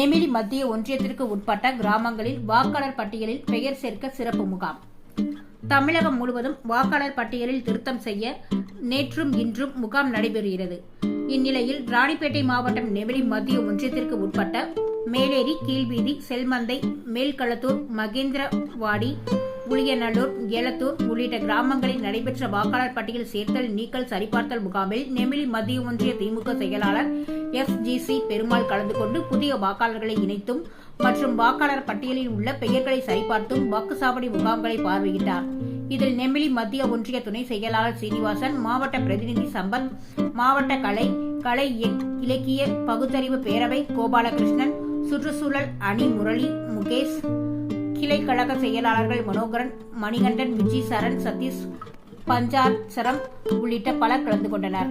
நெமிலி மத்திய ஒன்றியத்திற்கு உட்பட்ட கிராமங்களில் வாக்காளர் பட்டியலில் பெயர் சேர்க்க சிறப்பு முகாம். தமிழகம் முழுவதும் வாக்காளர் பட்டியலில் திருத்தம் செய்ய நேற்றும் இன்றும் முகாம் நடைபெறுகிறது. இந்நிலையில் ராணிப்பேட்டை மாவட்டம் நெமிலி மத்திய ஒன்றியத்திற்கு உட்பட்ட மேலேரி கீழ்வீதி செல்மந்தை மேல்களத்தூர் மகேந்திரவாடி புளியநல்லூர் ஏலத்தூர் உள்ளிட்ட கிராமங்களில் நடைபெற்ற வாக்காளர் பட்டியல் சேர்த்தல் நீக்கல் சரிபார்த்தல் முகாமில் நெமிலி மத்திய ஒன்றிய திமுக செயலாளர் எஸ் ஜி சி பெருமாள் கலந்து கொண்டு புதிய வாக்காளர்களை இணைத்தும் மற்றும் வாக்காளர் பட்டியலில் உள்ள பெயர்களை சரிபார்த்தும் வாக்குச்சாவடி முகாம்களை பார்வையிட்டார். இதில் நெமிலி மத்திய ஒன்றிய துணை செயலாளர் சீனிவாசன் மாவட்ட பிரதிநிதி சம்பத் மாவட்ட கலை கலை இலக்கிய பகுத்தறிவு பேரவை கோபாலகிருஷ்ணன் சுற்றுச்சூழல் அணி முரளி முகேஷ் கிளை கழக செயலாளர்கள் மனோகரன் மணிகண்டன் விஜய் சரண் சதீஷ் பஞ்சாட்சரம் உள்ளிட்ட பலர் கலந்து கொண்டனர்.